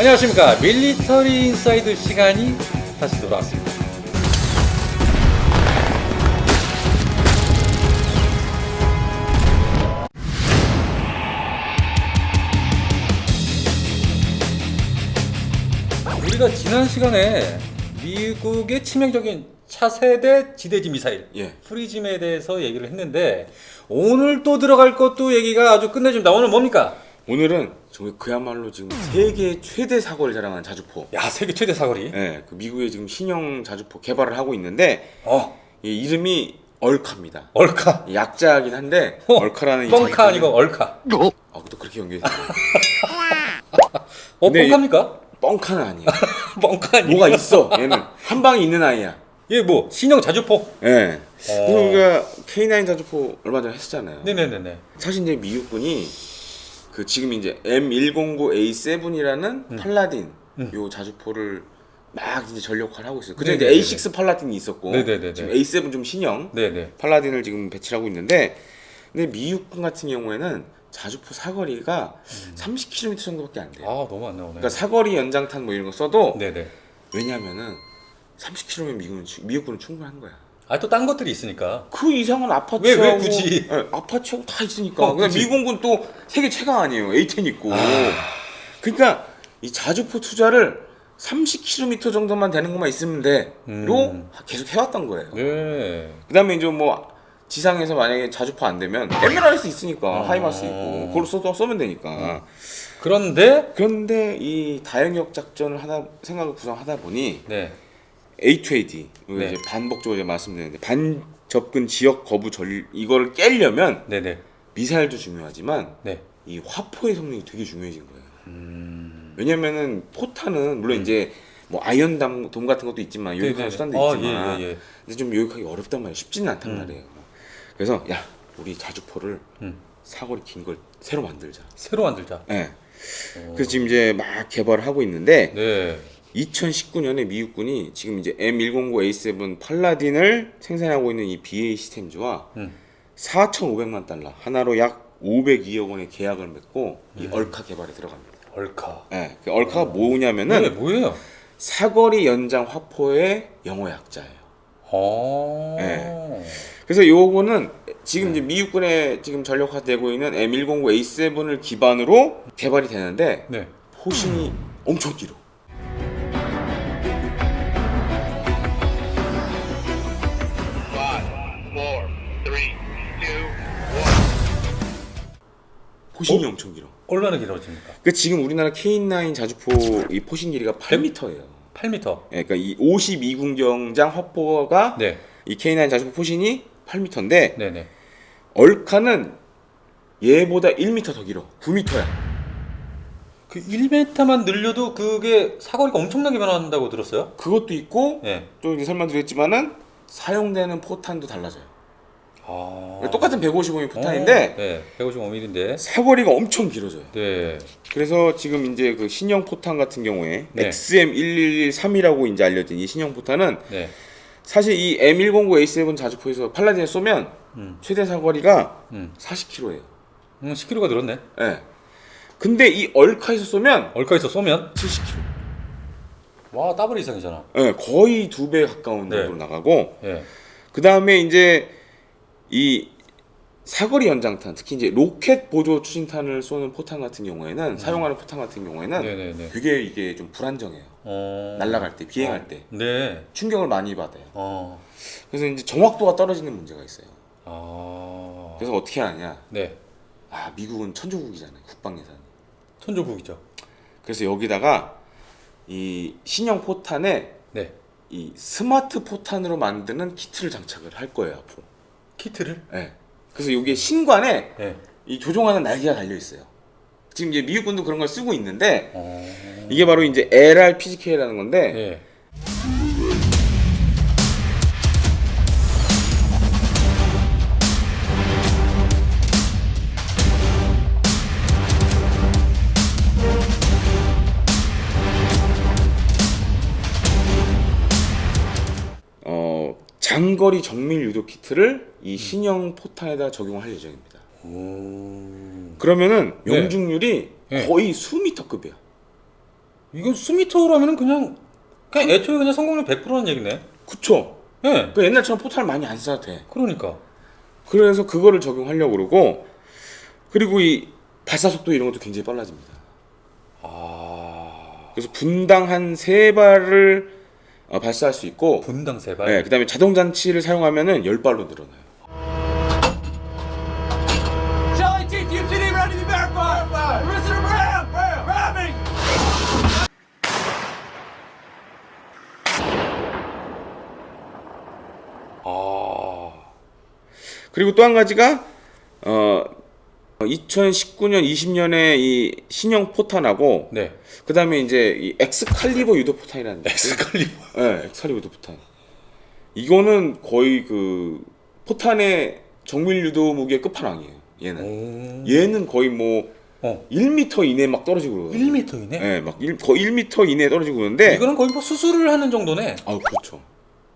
안녕하십니까 밀리터리 인사이드 시간이 다시 돌아왔습니다 우리가 지난 시간에 미국의 치명적인 차세대 지대지 미사일 예. 프리즘에 대해서 얘기를 했는데 오늘 또 들어갈 것도 얘기가 아주 끝내줍니다 오늘 뭡니까? 오늘은 정말 그야말로 지금 세계 최대 사고를 자랑하는 자주포. 야 세계 최대 사거리 예, 그 미국의 지금 신형 자주포 개발을 하고 있는데 어 이 이름이 얼카입니다. 얼카 약자긴 한데 어, 얼카라는 이 뻥카 아니고 얼카 아, 또 그렇게 연결돼요. 어 근데 이- 뻥카입니까? 뻥카는 아니에요. 뻥카 아니 뭐가 있어? 얘는 한 방에 있는 아이야. 얘뭐 신형 자주포 예. 어. 우리가 K9 자주포 얼마 전에 했었잖아요. 네네네네 사실 이제 미국군이 그 지금 이제 M109A7이라는 팔라딘 음. 요 자주포를 막 이제 전력화를 하고 있어요. 그전에 네네네네. 이제 A6 팔라딘이 있었고 네네네네. 지금 A7 좀 신형 네네 팔라딘을 지금 배치를 하고 있는데 근데 미국군 같은 경우에는 자주포 사거리가 30km 정도밖에 안 돼요. 아 너무 안 나오네 그러니까 사거리 연장탄 뭐 이런 거 써도 네네 왜냐면은 30km면 미국은 충- 미국군은 충분한 거야. 아또 딴 것들이 있으니까 그 이상은 아파트하고 왜, 왜 굳이? 예, 아파트하고 다 있으니까. 어, 그냥 그치. 미군군 또 세계 최강 아니에요. A10 있고. 그러니까 이 자주포 투자를 30km 정도만 되는 것만 있으면 돼로 음. 계속 해왔던 거예요. 네 그다음에 이제 뭐 지상에서 만약에 자주포 안 되면 에메랄스 있으니까 어. 하이마스 있고 그걸 써 쏘면 되니까. 그런데 그런데 이 다영역 작전을 하다 생각을 구성하다 보니 네 A2AD 이거 네. 이제 반복적으로 이제 말씀드리는데 반 접근 지역 거부 전 이거를 깨려면 네네 미사일도 중요하지만 네 이 화포의 성능이 되게 중요해진 거예요. 음. 왜냐면은 포탄은 물론 이제 뭐 아이언담 돔 같은 것도 있지만 요격하는 네네. 수단도 아, 있지만 예, 예, 예. 근데 좀 요격하기 어렵단 말이에요. 쉽지는 않단 음. 말이에요. 그래서 야 우리 자주포를 음. 사거리 긴 걸 새로 만들자. 새로 만들자 예. 어. 그래서 지금 이제 막 개발을 하고 있는데 네 2019년에 미국군이 지금 이제 M109A7 팔라딘을 생산하고 있는 이 BA 시스템즈와 음. 4,500만 달러 하나로 약 502억 원의 계약을 맺고 이 음. 얼카 개발에 들어갑니다. 얼카 예, 그 얼카가 뭐냐면은 네 뭐예요 사거리 연장 화포의 영어 약자예요. 어 네. 그래서 요거는 지금 네. 이제 미국군에 지금 전력화되고 있는 M109A7을 기반으로 개발이 되는데 네 포신이 엄청 길어. 포신이 어? 엄청 길어. 얼마나 길어집니까 그 지금 우리나라 K9 자주포 이 포신 길이가 8m예요. 8m 그러니까 이 52군경장 화포가 네 이 K9 자주포 포신이 8m인데 네네 얼카는 얘보다 1m 더 길어. 9m야. 그 1m만 늘려도 그게 사거리가 엄청나게 변한다고 들었어요 그것도 있고 네좀 이제 설명드렸지만은 사용되는 포탄도 달라져요. 아. 똑같은 155mm 포탄인데 어, 네 155mm인데 사거리가 엄청 길어져요. 네 그래서 지금 이제 그 신형 포탄 같은 경우에 네. XM1113이라고 이제 알려진 이 신형 포탄은 네. 사실 이 M109A7 자주포에서 팔라딘에 쏘면 음. 최대 사거리가 음. 40km예요. 음, 10kg가 늘었네. 예. 근데 이 얼카에서 쏘면 얼카에서 쏘면 70km. 와 더블 이상이잖아. 예, 거의 두 배 가까운 네. 정도로 나가고 예. 그 다음에 이제 이 사거리 연장탄, 특히 이제 로켓 보조 추진탄을 쏘는 포탄 같은 경우에는 사용하는 포탄 같은 경우에는 음. 네네네. 되게 이게 좀 불안정해요. 어. 날아갈 때, 비행할 때 네. 충격을 많이 받아요. 어. 그래서 이제 정확도가 떨어지는 문제가 있어요. 아. 그래서 어떻게 하냐? 네. 아 미국은 천조국이잖아요, 국방 예산. 천조국이죠. 그래서 여기다가 이 신형 포탄에 네. 이 스마트 포탄으로 만드는 키트를 장착을 할 거예요 앞으로. 키트를? 예. 그래서 여기에 신관에 네. 이 조종하는 날개가 달려 있어요. 지금 이제 미국군도 그런 걸 쓰고 있는데 어. 이게 바로 이제 LRPGK라는 건데 네. 장거리 정밀 유도 키트를 이 신형 포탄에다 적용할 예정입니다. 오. 그러면은 네. 명중률이 네. 거의 수미터급이야. 이건 수미터라면은 그냥 그냥 애초에 그냥 성공률 100%는 얘기네. 그쵸? 예. 그 옛날처럼 포탄을 많이 안 쏴도 돼. 그러니까. 그래서 그거를 적용하려고 그러고 그리고 이 발사 속도 이런 것도 굉장히 빨라집니다. 아. 그래서 분당 한 세 발을 어, 발사할 수 있고 분당 세 발. 네, 그다음에 자동 장치를 사용하면은 열 발로 늘어나요. Charlie ready to. Listen. Ramming. 아. 그리고 또 한 가지가 어 2019년 20년에 이 신형 포탄하고 네. 그다음에 이제 이 엑스칼리버 유도 포탄이라는 게 있어요. 엑스칼리버. 네, 엑스칼리버 유도 포탄. 이거는 거의 그 포탄의 정밀 유도 무기의 끝판왕이에요. 얘는. 오. 얘는 거의 뭐 어. 1m 이내 막 떨어지고 그러거든요. 1m이네. 네, 막 일, 거의 1m 이내에 떨어지고 그러는데 이거는 거의 뭐 수술을 하는 정도네. 아, 그렇죠.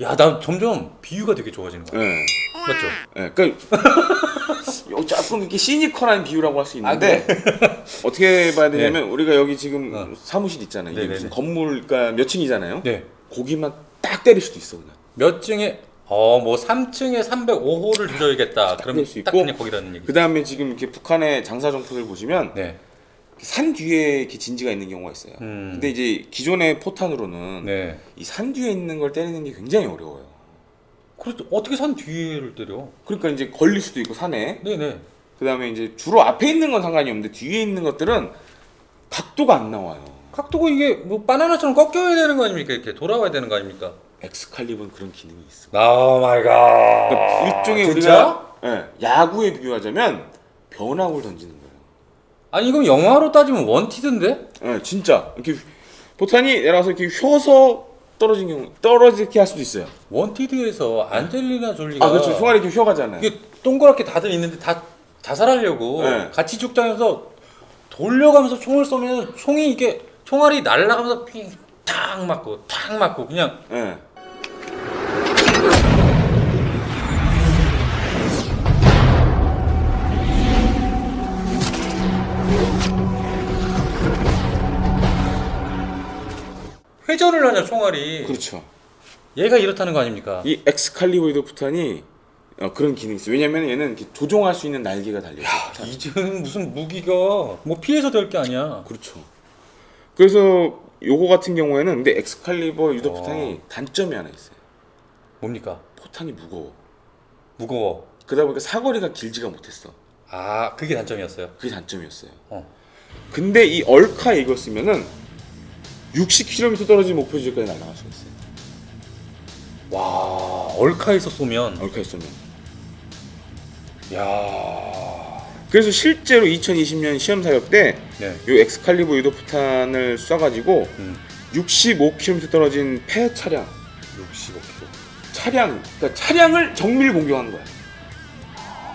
야, 나 점점 비유가 되게 좋아지는 거야. 네. 맞죠? 네, 그러니까 요 조금 이렇게 시니컬한 비유라고 할 수 있는데 아, 어떻게 봐야 되냐면 우리가 여기 지금 어. 사무실 있잖아요. 이게 네네네. 무슨 건물 그러니까 몇 층이잖아요. 네. 거기만 딱 때릴 수도 있어 그냥. 몇 층에 어, 뭐 3층에 305호를 조져야겠다. 그러면 수딱 있고, 그냥 거기라는 얘기. 그 다음에 지금 이렇게 북한의 장사 정책을 보시면 네. 산 뒤에 이렇게 진지가 있는 경우가 있어요. 음. 근데 이제 기존의 포탄으로는 네. 이 산 뒤에 있는 걸 때리는 게 굉장히 어려워요. 그래서 어떻게 산 뒤를 때려? 그러니까 이제 걸릴 수도 있고 산에. 네, 네. 그 다음에 이제 주로 앞에 있는 건 상관이 없는데 뒤에 있는 것들은 각도가 안 나와요. 각도가 이게 뭐 바나나처럼 꺾여야 되는 거 아닙니까? 이렇게 돌아와야 되는 거 아닙니까? 엑스칼리버는 그런 기능이 있어. 오 마이 갓. 그러니까 일종의? 우리가 예, 야구에 비유하자면 변화구를 던지는 거예요. 아니 이건 영화로 따지면 원티드인데? 예, 진짜 이렇게 포탄이 내려가서 이렇게 휘어서 떨어진 경우 떨어지게 할 수도 있어요. 원티드에서 안젤리나 졸리가 아 그렇죠. 총알이 이렇게 휘어가잖아요. 이게 동그랗게 다들 있는데 다 자살하려고 네. 같이 죽자면서 돌려가면서 총을 쏘면 총이 이게 총알이 날아가면서 탁 맞고 탁 맞고 그냥 예. 회전을 하냐 총알이 그렇죠. 얘가 이렇다는 거 아닙니까? 이 엑스칼리버 유도 포탄이 어, 그런 기능이 있어요. 왜냐면 얘는 이렇게 조종할 수 있는 날개가 달려 있어요. 이제는 무슨 무기가 뭐 피해서 될 게 아니야. 그렇죠. 그래서 요거 같은 경우에는 근데 엑스칼리버 유도 어. 포탄이 단점이 하나 있어요. 뭡니까? 포탄이 무거워. 무거워. 그러다 보니까 사거리가 길지가 못했어. 아 그게 단점이었어요. 그게 단점이었어요. 어. 근데 이 얼카 이거 쓰면은 60km 떨어진 목표 지역까지 날아갈 수 있어요. 와 얼카에서 쏘면 얼카에 쏘면. 야. 그래서 실제로 2020년 시험 사격 때 네. 요 엑스칼리버 유도 포탄을 쏴가지고 음. 65km 떨어진 폐 차량, 65kg. 차량, 그러니까 차량을 정밀 공격한 거야.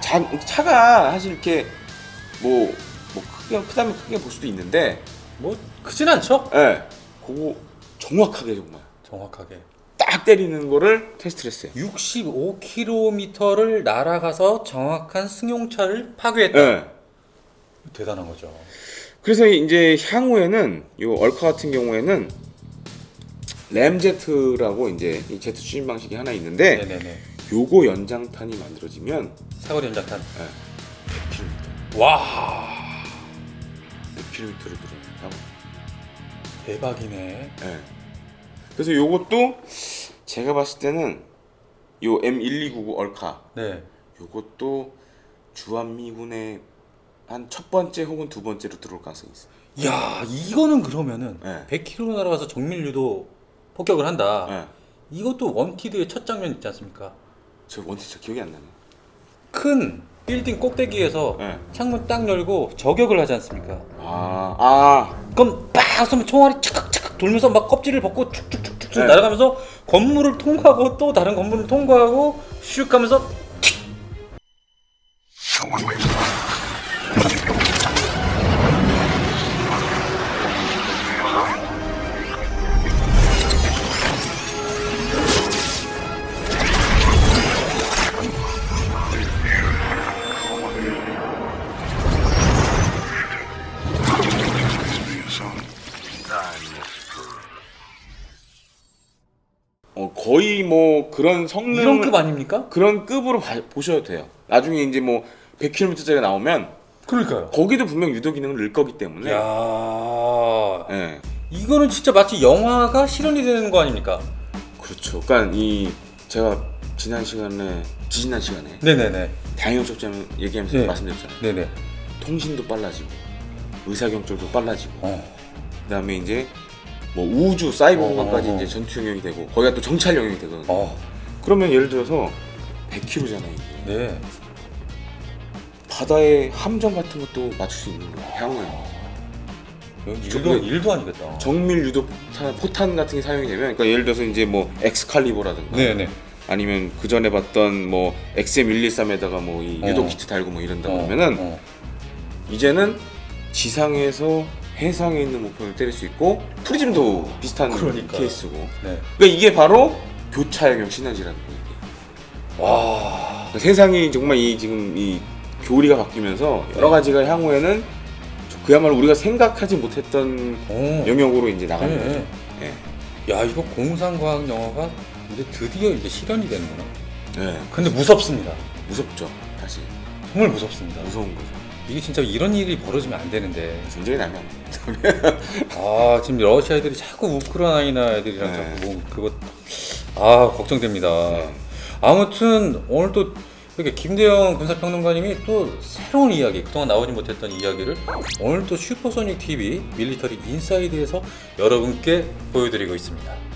자, 차가 사실 이렇게 뭐, 뭐 크게 크다면 크게 볼 수도 있는데, 뭐 크진 않죠? 예, 그거 정확하게 정말 정확하게. 딱 때리는 거를 테스트를 했어요. 65km를 날아가서 정확한 승용차를 파괴했다. 예. 대단한 거죠. 그래서 이제 향후에는 요 얼카 같은 경우에는 램제트라고 이제 이 제트 추진 방식이 하나 있는데 네네네. 요거 연장탄이 만들어지면 사거리 연장탄. 100km, 와 100km를 들어요. 대박이네. 예. 그래서 요것도 제가 봤을 때는 요 M1299 얼카 네. 요것도 주한미군의 한 첫 번째 혹은 두 번째로 들어올 가능성이 있어요. 야 이거는 그러면은 네. 100km 날아가서 정밀 유도 폭격을 한다. 예. 이것도 원티드의 첫 장면 있지 않습니까? 저 원체 저 기억이 안 나네. 큰 빌딩 꼭대기에서 네. 창문 딱 열고 저격을 하지 않습니까? 아, 아, 그럼 빡 쏘면 총알이 착착착 돌면서 막 껍질을 벗고 축축축축 네. 날아가면서 건물을 통과하고 또 다른 건물을 통과하고 슉 하면서 거의 뭐 그런 성능 이런 급 아닙니까? 그런 급으로 봐- 보셔도 돼요. 나중에 이제 뭐 100km짜리 나오면 그러니까요. 거기도 분명 유도 기능을 넣을 거기 때문에. 야 예. 이거는 진짜 마치 영화가 실현이 되는 거 아닙니까? 그렇죠. 그러니까 이 제가 지난 시간에 지지난 시간에 네네네. 다양한 쪽점 얘기하면서 네. 말씀드렸잖아요. 네네. 통신도 빨라지고 의사경찰도 빨라지고 어. 그다음에 이제 뭐 우주 사이버 어, 공간까지 어, 어. 이제 전투 영역이 되고 거기가 또 정찰 영역이 되거든요. 어. 그러면 예를 들어서 100km잖아요. 이게. 네. 바다의 함정 같은 것도 맞출 수 있는 거예요. 일도 저게- 일도 아니겠다. 정밀 유도 포탄, 포탄 같은 게 사용이 되면 그러니까 예를 들어서 이제 뭐 엑스칼리버라든가 네네. 아니면 그 전에 봤던 뭐 XM113에다가 뭐이 어. 유도 키트 달고 뭐 이런다 어, 그러면은 어. 이제는 지상에서 해상에 있는 목표를 때릴 수 있고 프리즘도 비슷한 그러니까요. 케이스고 네. 그러니까 이게 바로 교차영역 시너지라는 거예요. 와. 그러니까 세상이 정말 이 지금 이 교리가 바뀌면서 여러 가지가 향후에는 그야말로 우리가 생각하지 못했던 오. 영역으로 이제 나가는 네. 거죠. 예. 야 이거 공상과학 영화가 이제 드디어 이제 실현이 되는구나. 네. 근데 무섭습니다. 무섭죠. 사실 정말 무섭습니다. 무서운 거죠. 이게 진짜 이런 일이 벌어지면 안 되는데. 전쟁이 나면 아 지금 러시아 애들이 자꾸 우크라이나 애들이랑 네. 자꾸 뭐 그거 아 걱정됩니다. 네. 아무튼 오늘 또 이렇게 김대영 군사평론가님이 또 새로운 이야기 그동안 나오지 못했던 이야기를 오늘 또 슈퍼소닉 TV 밀리터리 인사이드에서 여러분께 보여드리고 있습니다.